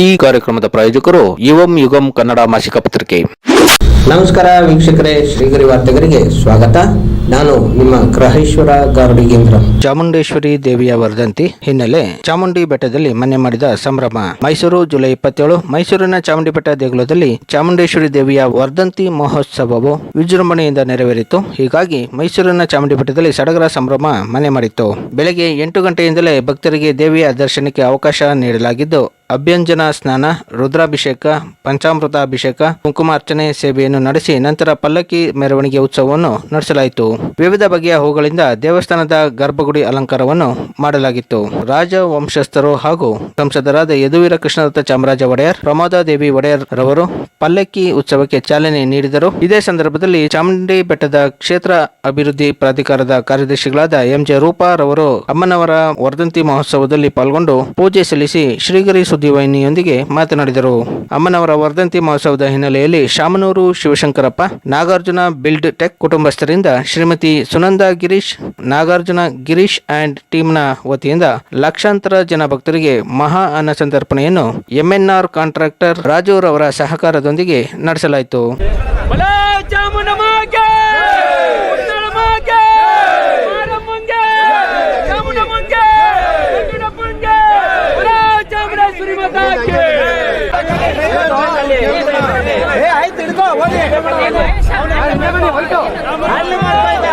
ಈ ಕಾರ್ಯಕ್ರಮದ ಪ್ರಾಯೋಜಕರು ಯುವಂ ಯುಗಂ ಕನ್ನಡ ಮಾಸಿಕ ಪತ್ರಿಕೆ. ನಮಸ್ಕಾರ ವೀಕ್ಷಕರೇ ಶ್ರೀಗರಿ ವಾರ್ತೆಗರಿಗೆ ಸ್ವಾಗತ. ನಾನು ನಿಮ್ಮ ಗ್ರಹೇಶ್ವರ ಗಾರುಡಿಗೇಂದ್ರ ಚಾಮುಂಡೇಶ್ವರಿ ದೇವಿಯ ವರ್ಧಂತಿ ಹಿನ್ನೆಲೆ ಚಾಮುಂಡಿ ಬೆಟ್ಟದಲ್ಲಿ ಮನೆ ಮಾಡಿದ ಸಂಭ್ರಮ. ಮೈಸೂರು ಜುಲೈ ಇಪ್ಪತ್ತೇಳು ಮೈಸೂರಿನ ಚಾಮುಂಡಿ ಬೆಟ್ಟ ದೇಗುಲದಲ್ಲಿ ಚಾಮುಂಡೇಶ್ವರಿ ದೇವಿಯ ವರ್ಧಂತಿ ಮಹೋತ್ಸವವು ವಿಜೃಂಭಣೆಯಿಂದ ನೆರವೇರಿತು. ಹೀಗಾಗಿ ಮೈಸೂರಿನ ಚಾಮುಂಡಿ ಬೆಟ್ಟದಲ್ಲಿ ಸಡಗರ ಸಂಭ್ರಮ ಮನೆ ಮಾಡಿತ್ತು. ಬೆಳಗ್ಗೆ ಎಂಟು ಗಂಟೆಯಿಂದಲೇ ಭಕ್ತರಿಗೆ ದೇವಿಯ ದರ್ಶನಕ್ಕೆ ಅವಕಾಶ ನೀಡಲಾಗಿದ್ದು ಅಭ್ಯಂಜನ ಸ್ನಾನ, ರುದ್ರಾಭಿಷೇಕ ಪಂಚಾಮೃತ ಅಭಿಷೇಕ ಕುಂಕುಮಾರ್ಚನೆ ಸೇವೆಯನ್ನು ನಡೆಸಿ ನಂತರ ಪಲ್ಲಕ್ಕಿ ಮೆರವಣಿಗೆ ಉತ್ಸವವನ್ನು ನಡೆಸಲಾಯಿತು. ವಿವಿಧ ಬಗೆಯ ಹೂಗಳಿಂದ ದೇವಸ್ಥಾನದ ಗರ್ಭಗುಡಿ ಅಲಂಕಾರವನ್ನು ಮಾಡಲಾಗಿತ್ತು. ರಾಜ ವಂಶಸ್ಥರು ಹಾಗೂ ಸಂಸದರಾದ ಯದುವೀರ ಕೃಷ್ಣದತ್ತ ಚಾಮರಾಜ ಒಡೆಯರ್ ಪ್ರಮೋದ ದೇವಿ ಒಡೆಯರ್ ರವರು ಪಲ್ಲಕ್ಕಿ ಉತ್ಸವಕ್ಕೆ ಚಾಲನೆ ನೀಡಿದರು. ಇದೇ ಸಂದರ್ಭದಲ್ಲಿ ಚಾಮುಂಡಿ ಬೆಟ್ಟದ ಕ್ಷೇತ್ರ ಅಭಿವೃದ್ಧಿ ಪ್ರಾಧಿಕಾರದ ಕಾರ್ಯದರ್ಶಿಗಳಾದ ಎಂಜೆ ರೂಪಾ ರವರು ಅಮ್ಮನವರ ವರ್ಧಂತಿ ಮಹೋತ್ಸವದಲ್ಲಿ ಪಾಲ್ಗೊಂಡು ಪೂಜೆ ಸಲ್ಲಿಸಿ ಶ್ರೀಗರಿ ಸುದ್ದಿವಾಹಿನಿಯೊಂದಿಗೆ ಮಾತನಾಡಿದರು. ಅಮ್ಮನವರ ವರ್ಧಂತಿ ಮಹೋತ್ಸವದ ಹಿನ್ನೆಲೆಯಲ್ಲಿ ಶಾಮನೂರು ಶಿವಶಂಕರಪ್ಪ, ನಾಗಾರ್ಜುನ ಬಿಲ್ಡ್ ಟೆಕ್ ಕುಟುಂಬಸ್ಥರಿಂದ ಶ್ರೀಮತಿ ಸುನಂದ ಗಿರೀಶ್, ನಾಗಾರ್ಜುನ ಗಿರೀಶ್ ಅಂಡ್ ಟೀಮ್ನ ವತಿಯಿಂದ ಲಕ್ಷಾಂತರ ಜನ ಭಕ್ತರಿಗೆ ಮಹಾ ಅನ್ನ ಸಂತರ್ಪಣೆಯನ್ನು ಎಂಎನ್ಆರ್ ಕಾಂಟ್ರಾಕ್ಟರ್ ರಾಜೂರವರ ಸಹಕಾರದೊಂದಿಗೆ ನಡೆಸಲಾಯಿತು. ಆಯ್ತು ಹಿಡ್ಕೋ ಹೋಗಿ. ಅವರು ಮಾಡ್ತಾ ಇದ್ದ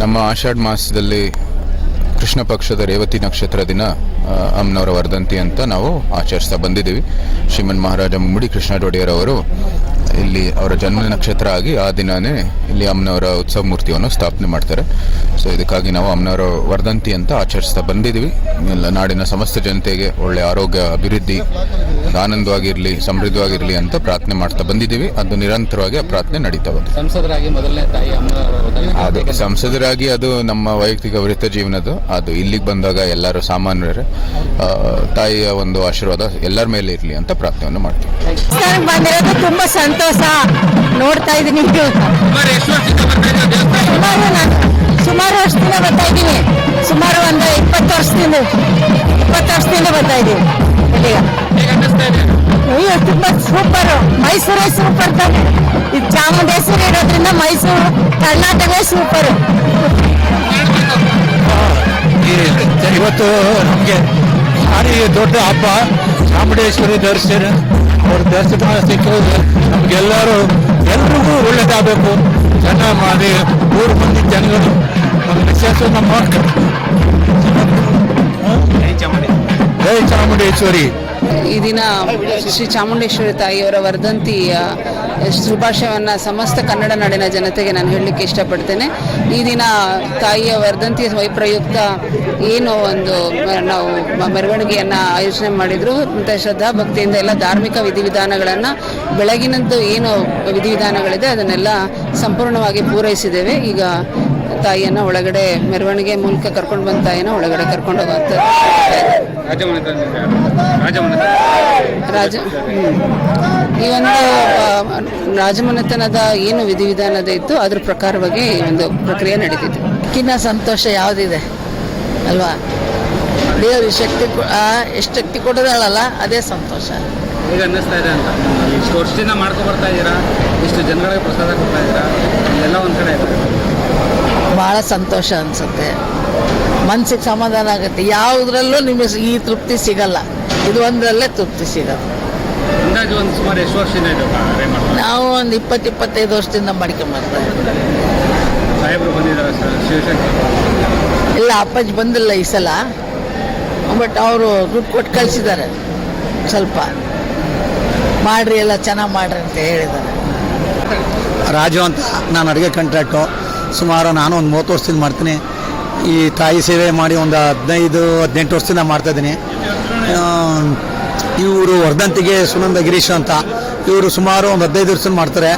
ನಮ್ಮ ಆಷಾಢ ಮಾಸದಲ್ಲಿ ಕೃಷ್ಣ ಪಕ್ಷದ ರೇವತಿ ನಕ್ಷತ್ರ ದಿನ ಅಮ್ಮನವರ ವರ್ಧಂತಿ ಅಂತ ನಾವು ಆಚರಿಸ್ತಾ ಬಂದಿದ್ದೀವಿ. ಶ್ರೀಮನ್ ಮಹಾರಾಜ ಮುಮ್ಮಡಿ ಕೃಷ್ಣ ಒಡೆಯರ್ ಅವರು ಇಲ್ಲಿ ಅವರ ಜನ್ಮ ನಕ್ಷತ್ರ ಆಗಿ ಆ ದಿನನೇ ಇಲ್ಲಿ ಅಮ್ಮನವರ ಉತ್ಸವ ಮೂರ್ತಿಯನ್ನು ಸ್ಥಾಪನೆ ಮಾಡ್ತಾರೆ. ಸೊ ಇದಕ್ಕಾಗಿ ನಾವು ಅಮ್ಮನವರ ವರ್ಧಂತಿ ಅಂತ ಆಚರಿಸ್ತಾ ಬಂದಿದ್ದೀವಿ. ಎಲ್ಲ ನಾಡಿನ ಸಮಸ್ತ ಜನತೆಗೆ ಒಳ್ಳೆ ಆರೋಗ್ಯ ಅಭಿವೃದ್ಧಿ ಆನಂದವಾಗಿರಲಿ ಸಮೃದ್ಧವಾಗಿರಲಿ ಅಂತ ಪ್ರಾರ್ಥನೆ ಮಾಡ್ತಾ ಬಂದಿದ್ದೀವಿ. ಅದು ನಿರಂತರವಾಗಿ ಆ ಪ್ರಾರ್ಥನೆ ನಡೀತಾ ಬಂದಿದೆ. ಸಂಸದರಾಗಿ ಮೊದಲನೇ ತಾಯಿ ಅಮ್ಮನವರ ಅದು ಸಂಸದರಾಗಿ ಅದು ನಮ್ಮ ವೈಯಕ್ತಿಕ ವೃತ್ತ ಜೀವನದ್ದು. ಅದು ಇಲ್ಲಿಗೆ ಬಂದಾಗ ಎಲ್ಲರೂ ಸಾಮಾನ್ಯರ. ತಾಯಿಯ ಒಂದು ಆಶೀರ್ವಾದ ಎಲ್ಲರ ಮೇಲೆ ಇರಲಿ ಅಂತ ಪ್ರಾರ್ಥನೆಯನ್ನು ಮಾಡ್ತೀವಿ. ಬಂದಿರೋದು ತುಂಬಾ ಸಂತೋಷ. ನೋಡ್ತಾ ಇದ್ದೀನಿ. ಸುಮಾರು ನಾನು ಸುಮಾರು ವರ್ಷದಿಂದ ಬರ್ತಾ ಇದ್ದೀನಿ. ಸುಮಾರು ಒಂದು ಇಪ್ಪತ್ತು ವರ್ಷದಿಂದ ಇಪ್ಪತ್ತು ವರ್ಷದಿಂದ ಬರ್ತಾ ಇದ್ದೀನಿ. ಅಯ್ಯೋ ತುಂಬಾ ಸೂಪರ್ ಮೈಸೂರೇ ಸೂಪರ್ ತಾನೆ. ಇದು ಚಾಮುಂಡೇಶ್ವರಿ ಇರೋದ್ರಿಂದ ಮೈಸೂರು ಕರ್ನಾಟಕವೇ ಸೂಪರ್ ಇವತ್ತು ನಮಗೆ ಭಾರಿ ದೊಡ್ಡ ಹಬ್ಬ. ಚಾಮುಂಡೇಶ್ವರಿ ದರ್ಶನ. ಅವ್ರ ದರ್ಶನ ಸಿಕ್ಕೋದು ನಮಗೆಲ್ಲರೂ ಎಲ್ರಿಗೂ ಒಳ್ಳೇದಾಗಬೇಕು. ಜನ ಮಾಡಿ ಮೂರು ಮಂದಿ ಜನಗಳು ನಮ್ಮ ವಿಶೇಷ ನಮ್ಮ ಜೈ ಚಾಮುಂಡೇಶ್ವರಿ. ಈ ದಿನ ಶ್ರೀ ಚಾಮುಂಡೇಶ್ವರಿ ತಾಯಿಯವರ ವರ್ಧಂತಿಯ ಶುಭಾಶಯವನ್ನು ಸಮಸ್ತ ಕನ್ನಡ ನಾಡಿನ ಜನತೆಗೆ ನಾನು ಹೇಳಲಿಕ್ಕೆ ಇಷ್ಟಪಡ್ತೇನೆ. ಈ ದಿನ ತಾಯಿಯ ವರ್ಧಂತಿ ವೈಪ್ರಯುಕ್ತ ಏನು ಒಂದು, ನಾವು ಮೆರವಣಿಗೆಯನ್ನು ಆಯೋಜನೆ ಮಾಡಿದ್ರು. ಮತ್ತು ಶ್ರದ್ಧಾ ಭಕ್ತಿಯಿಂದ ಎಲ್ಲ ಧಾರ್ಮಿಕ ವಿಧಿವಿಧಾನಗಳನ್ನು ಬೆಳಗಿನದ್ದು ಏನು ವಿಧಿವಿಧಾನಗಳಿದೆ ಅದನ್ನೆಲ್ಲ ಸಂಪೂರ್ಣವಾಗಿ ಪೂರೈಸಿದ್ದೇವೆ. ಈಗ ತಾಯಿಯನ್ನು ಒಳಗಡೆ ಮೆರವಣಿಗೆ ಮೂಲಕ ಕರ್ಕೊಂಡು ಬಂದ ತಾಯಿಯನ್ನ ಒಳಗಡೆ ಕರ್ಕೊಂಡು ಹೋಗುವಂಥ ರಾಜ ಈ ಒಂದು ರಾಜಮನೆತನದ ಏನು ವಿಧಿವಿಧಾನದ ಇತ್ತು ಅದ್ರ ಪ್ರಕಾರವಾಗಿ ಈ ಒಂದು ಪ್ರಕ್ರಿಯೆ ನಡೀತಿತ್ತು. ಕಿನ್ನ ಸಂತೋಷ ಯಾವುದಿದೆ? ಅಲ್ವಾ? ದೇವರು ಶಕ್ತಿ ಎಷ್ಟು ಶಕ್ತಿ ಕೊಡೋದಲ್ಲ ಅದೇ ಸಂತೋಷ. ಈಗ ಅನ್ನಿಸ್ತಾ ಇದೆ ಅಂತ. ಇಷ್ಟು ವರ್ಷದಿಂದ ಮಾಡ್ಕೊ ಬರ್ತಾ ಇದ್ದೀರಾ? ಇಷ್ಟು ಜನಗಳಿಗೆ ಪ್ರಸಾದ ಕೊಡ್ತಾ ಇದ್ದೀರಾ? ಎಲ್ಲ ಒಂದು ಕಡೆ ಇದೆ. ಭಾಳ ಸಂತೋಷ ಅನಿಸುತ್ತೆ. ಮನಸ್ಸಿಗೆ ಸಮಾಧಾನ ಆಗುತ್ತೆ. ಯಾವುದ್ರಲ್ಲೂ ನಿಮಗೆ ಈ ತೃಪ್ತಿ ಸಿಗಲ್ಲ. ಇದು ಒಂದರಲ್ಲೇ ತೃಪ್ತಿ ಸಿಗಲ್ಲ ನಾವು ಒಂದು ಇಪ್ಪತ್ತು ಇಪ್ಪತ್ತೈದು ವರ್ಷದಿಂದ ಮಾಡ್ಕೊಂಬರ್ತಾರೆ ಸಾಹೇಬರು ಬಂದಿದ್ದಾರೆ ಸರ್ ಇಲ್ಲ ಅಪ್ಪಾಜಿ ಬಂದಿಲ್ಲ ಈ ಸಲ. ಬಟ್ ಅವರು ದುಡ್ಡು ಕೊಟ್ಟು ಕಳಿಸಿದ್ದಾರೆ. ಸ್ವಲ್ಪ. ಮಾಡ್ರಿ ಎಲ್ಲ ಚೆನ್ನಾಗಿ ಮಾಡ್ರಿ ಅಂತ ಹೇಳಿದ್ದಾರೆ. ರಾಜು ಅಂತ ನಾನು ಅಡುಗೆ ಕಾಂಟ್ರಾಕ್ಟು ಸುಮಾರು ನಾನು ಒಂದು ಮೂವತ್ತು ವರ್ಷದಿಂದ ಮಾಡ್ತೀನಿ. ಈ ತಾಯಿ ಸೇವೆ ಮಾಡಿ ಒಂದು ಹದಿನೈದು, ಹದಿನೆಂಟು ವರ್ಷದಿಂದ ಮಾಡ್ತಾಯಿದ್ದೀನಿ ಇವರು ವರ್ಧಂತಿಗೆ ಸುನಂದ ಗಿರೀಶ್ ಅಂತ. ಇವರು ಸುಮಾರು ಒಂದು ಹದಿನೈದು ವರ್ಷದಿಂದ ಮಾಡ್ತಾರೆ.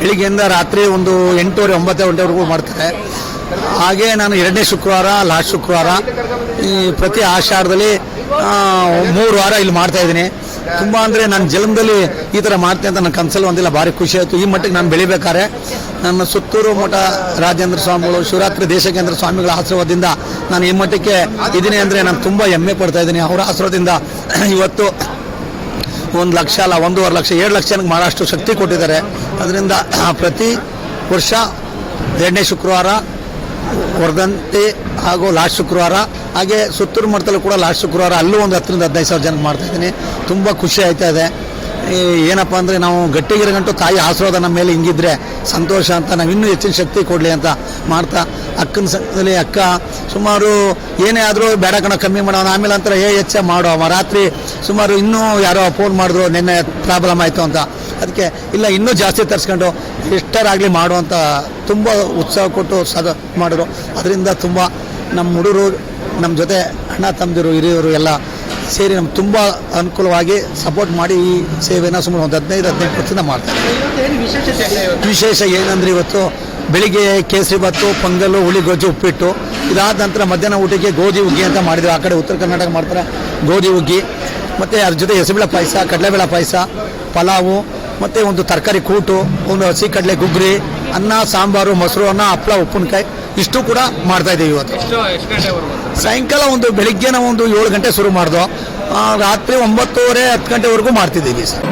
ಬೆಳಿಗ್ಗೆಯಿಂದ ರಾತ್ರಿ ಒಂದು ಎಂಟೂವರೆ, ಒಂಬತ್ತು ಗಂಟೆವರೆಗೂ ಮಾಡ್ತಾರೆ. ಹಾಗೆ ನಾನು ಎರಡನೇ ಶುಕ್ರವಾರ ಲಾಸ್ಟ್ ಶುಕ್ರವಾರ, ಈ ಪ್ರತಿ ಆಷಾಢದಲ್ಲಿ ಮೂರು ವಾರ ಇಲ್ಲಿ ಮಾಡ್ತಾ ಇದ್ದೀನಿ. ತುಂಬ ಅಂದರೆ ನನ್ನ ಜನ್ಮದಲ್ಲಿ ಈ ಥರ ಮಾಡ್ತೀನಿ ಅಂತ ನನ್ನ ಕನಸಲ್ಲಿ ಒಂದಿಲ್ಲ, ಭಾರಿ ಖುಷಿ ಆಯಿತು. ಈ ಮಟ್ಟಿಗೆ ನಾನು ಬೆಳಿಬೇಕಾದ್ರೆ ನನ್ನ ಸುತ್ತೂರು ಮಠ ರಾಜೇಂದ್ರ ಸ್ವಾಮಿಗಳು, ಶಿವರಾತ್ರಿ ದೇಶಕೇಂದ್ರ ಸ್ವಾಮಿಗಳ ಆಶೀರ್ವಾದದಿಂದ ನಾನು ಈ ಮಟ್ಟಕ್ಕೆ ಇದ್ದೀನಿ ಅಂದರೆ ನಾನು ತುಂಬ ಹೆಮ್ಮೆ ಪಡ್ತಾ ಇದ್ದೀನಿ. ಅವರ ಆಶೀರ್ವಾದದಿಂದ ಇವತ್ತು ಒಂದು ಲಕ್ಷ ಅಲ್ಲ, ಒಂದೂವರೆ ಲಕ್ಷ ಎರಡು ಲಕ್ಷ ಜನಕ್ಕೆ ಮಾಡೋಷ್ಟು ಶಕ್ತಿ ಕೊಟ್ಟಿದ್ದಾರೆ. ಅದರಿಂದ ಪ್ರತಿ ವರ್ಷ ಎರಡನೇ ಶುಕ್ರವಾರ ವರ್ಧಂತಿ ಹಾಗೂ ಲಾಸ್ಟ್ ಶುಕ್ರವಾರ, ಹಾಗೆ ಸುತ್ತೂರು ಮಠದಲ್ಲೂ ಕೂಡ ಲಾಸ್ಟ್ ಶುಕ್ರವಾರ ಅಲ್ಲೂ ಒಂದು ಹತ್ತರಿಂದ ಹದಿನೈದು ಸಾವಿರ ಜನ ಮಾಡ್ತಾ ಇದ್ದೀನಿ. ತುಂಬ ಖುಷಿ ಆಯ್ತಾ ಇದೆ. ಏನಪ್ಪ ಅಂದರೆ ನಾವು ಗಟ್ಟಿಗಿರಗಂಟು ತಾಯಿ ಆಶೀರ್ವಾದ ನಮ್ಮ ಮೇಲೆ ಹಿಂಗಿದ್ರೆ ಸಂತೋಷ ಅಂತ ನಾವು ಇನ್ನೂ ಹೆಚ್ಚಿನ ಶಕ್ತಿ ಕೊಡಲಿ ಅಂತ ಮಾಡ್ತಾ ಅಕ್ಕನ ಸಂಘದಲ್ಲಿ ಅಕ್ಕ, ಸುಮಾರು ಏನೇ ಆದರೂ ಬೇಡ ಕಣ, ಕಮ್ಮಿ ಮಾಡೋಣ, ಆಮೇಲೆ ಅಂತಾರೆ ಏ ಹೆಚ್ಚ ಮಾಡೋ ರಾತ್ರಿ ಸುಮಾರು ಇನ್ನೂ ಯಾರೋ ಫೋನ್ ಮಾಡಿದ್ರು, ನಿನ್ನೆ ಪ್ರಾಬ್ಲಮ್ ಆಯಿತು ಅಂತ. ಅದಕ್ಕೆ ಇಲ್ಲ, ಇನ್ನೂ ಜಾಸ್ತಿ ತರಿಸ್ಕೊಂಡು ಎಷ್ಟರಾಗಲಿ ಅಂತ ತುಂಬ ಉತ್ಸಾಹ ಕೊಟ್ಟು ಸದ ಮಾಡಿದ್ರು. ಅದರಿಂದ ತುಂಬ ನಮ್ಮ ಹುಡುಗರು, ನಮ್ಮ ಜೊತೆ ಅಣ್ಣ, ತಮ್ಮದಿರು, ಹಿರಿಯರು ಎಲ್ಲ ಸೇರಿ ನಮ್ಗೆ ತುಂಬ ಅನುಕೂಲವಾಗಿ ಸಪೋರ್ಟ್ ಮಾಡಿ ಈ ಸೇವೆನ ಸುಮಾರು ಒಂದು ಹದಿನೈದು ಹದಿನೆಂಟು ವರ್ಷದಿಂದ ಮಾಡ್ತಾರೆ ವಿಶೇಷ ಏನಂದ್ರೆ ಇವತ್ತು ಬೆಳಿಗ್ಗೆ ಕೇಸರಿ ಭಾತು ಪೊಂಗಲ್ಲು ಹುಳಿ ಗೊಜ್ಜು ಉಪ್ಪಿಟ್ಟು. ಇದಾದ ನಂತರ ಮಧ್ಯಾಹ್ನ ಊಟಕ್ಕೆ ಗೋಧಿ ಹುಗ್ಗಿ ಅಂತ ಮಾಡಿದ್ರು. ಆ ಕಡೆ ಉತ್ತರ ಕರ್ನಾಟಕ ಮಾಡ್ತಾರೆ. ಗೋಧಿ ಹುಗ್ಗಿ ಮತ್ತು ಅದ್ರ ಜೊತೆ ಹೆಸರುಬೇಳೆ ಪಾಯಸ ಕಡಲೆಬೇಳೆ ಪಾಯಸ ಪಲಾವು ಮತ್ತು ಒಂದು ತರಕಾರಿ ಕೂಟು ಒಂದು ಹಸಿ ಕಡಲೆ ಗುಗ್ರಿ ಅನ್ನ ಸಾಂಬಾರು ಮೊಸರು ಅನ್ನ ಹಪ್ಪಳ ಉಪ್ಪಿನಕಾಯಿ ಇಷ್ಟು ಕೂಡ ಮಾಡ್ತಾ ಇದ್ದೀವಿ ಇವತ್ತು. ಸಾಯಂಕಾಲ ಒಂದು ಬೆಳಿಗ್ಗೆ ಒಂದು ಏಳು ಗಂಟೆ ಶುರು ಮಾಡ್ದೋ ರಾತ್ರಿ ಒಂಬತ್ತುವರೆ ಹತ್ತು ಗಂಟೆವರೆಗೂ ಮಾಡ್ತಿದ್ದೀವಿ ಸರ್.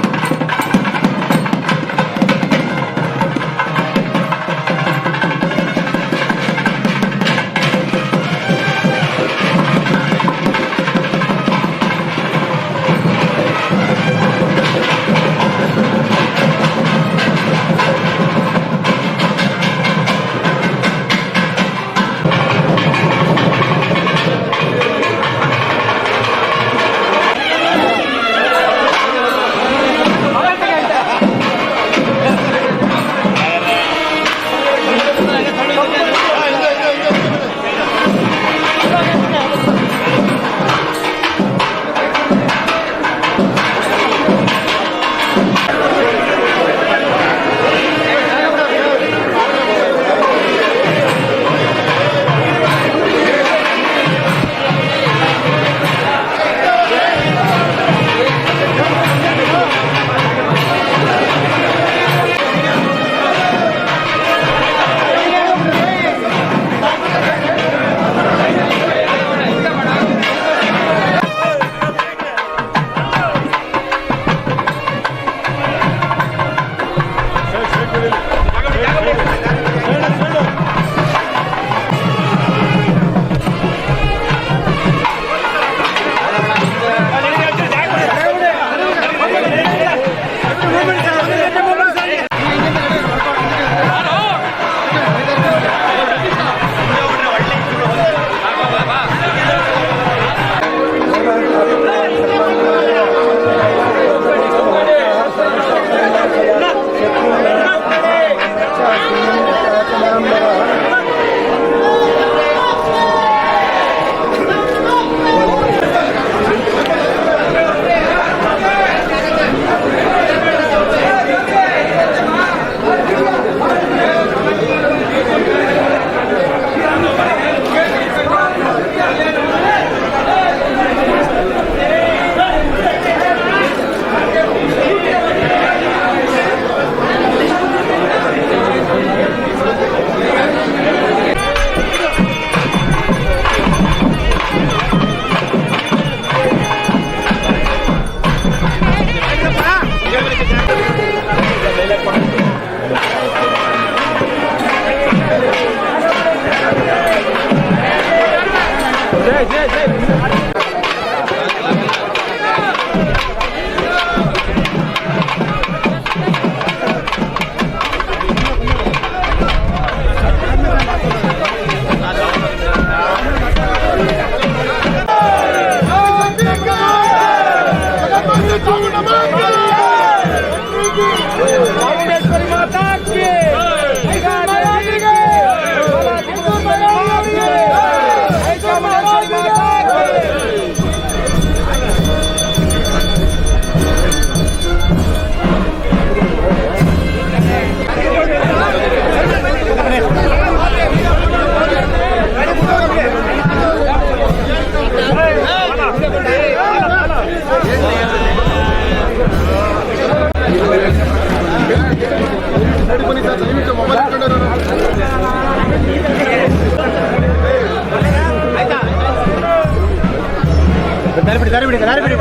ಬಿಡಿ ದಾರಿ ಬಿಡಿ ದಾರಿ ಬಿಡಿ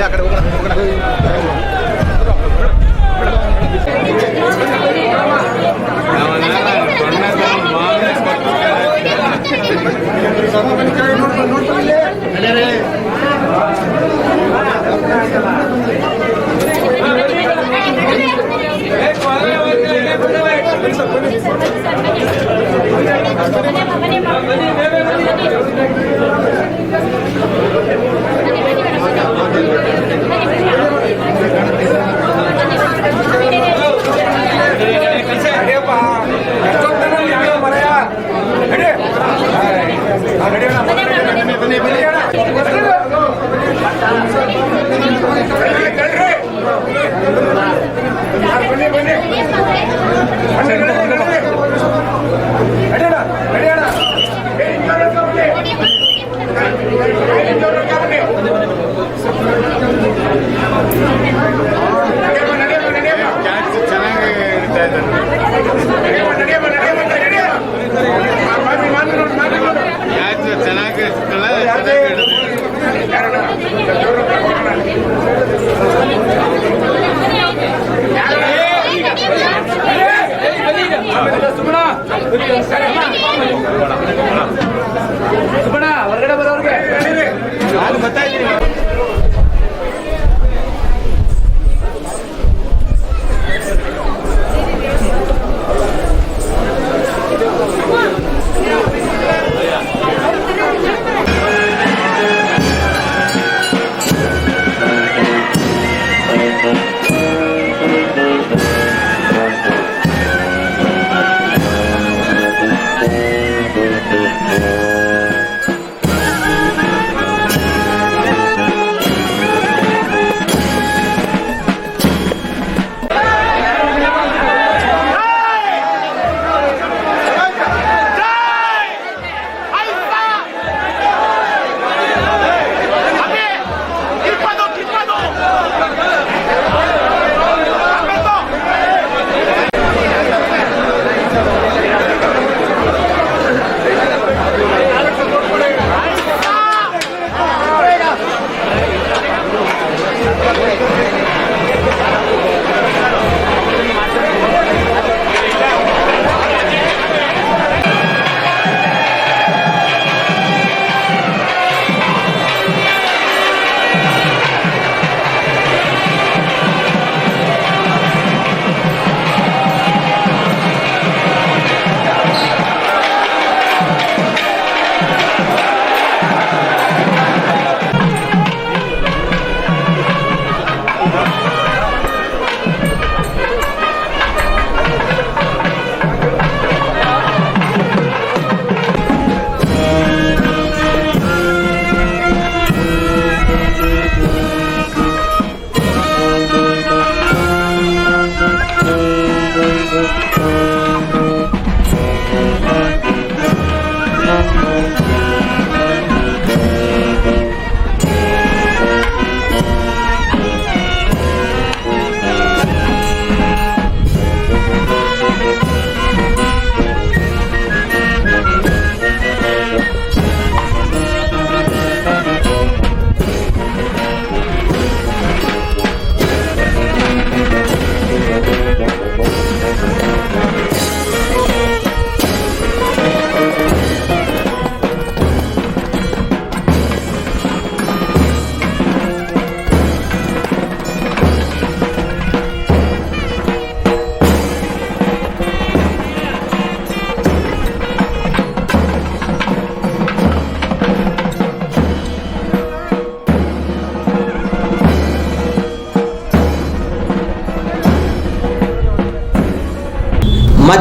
ಆ ಕಡೆ ಹೋಗೋಣ ಹೋಗೋಣ.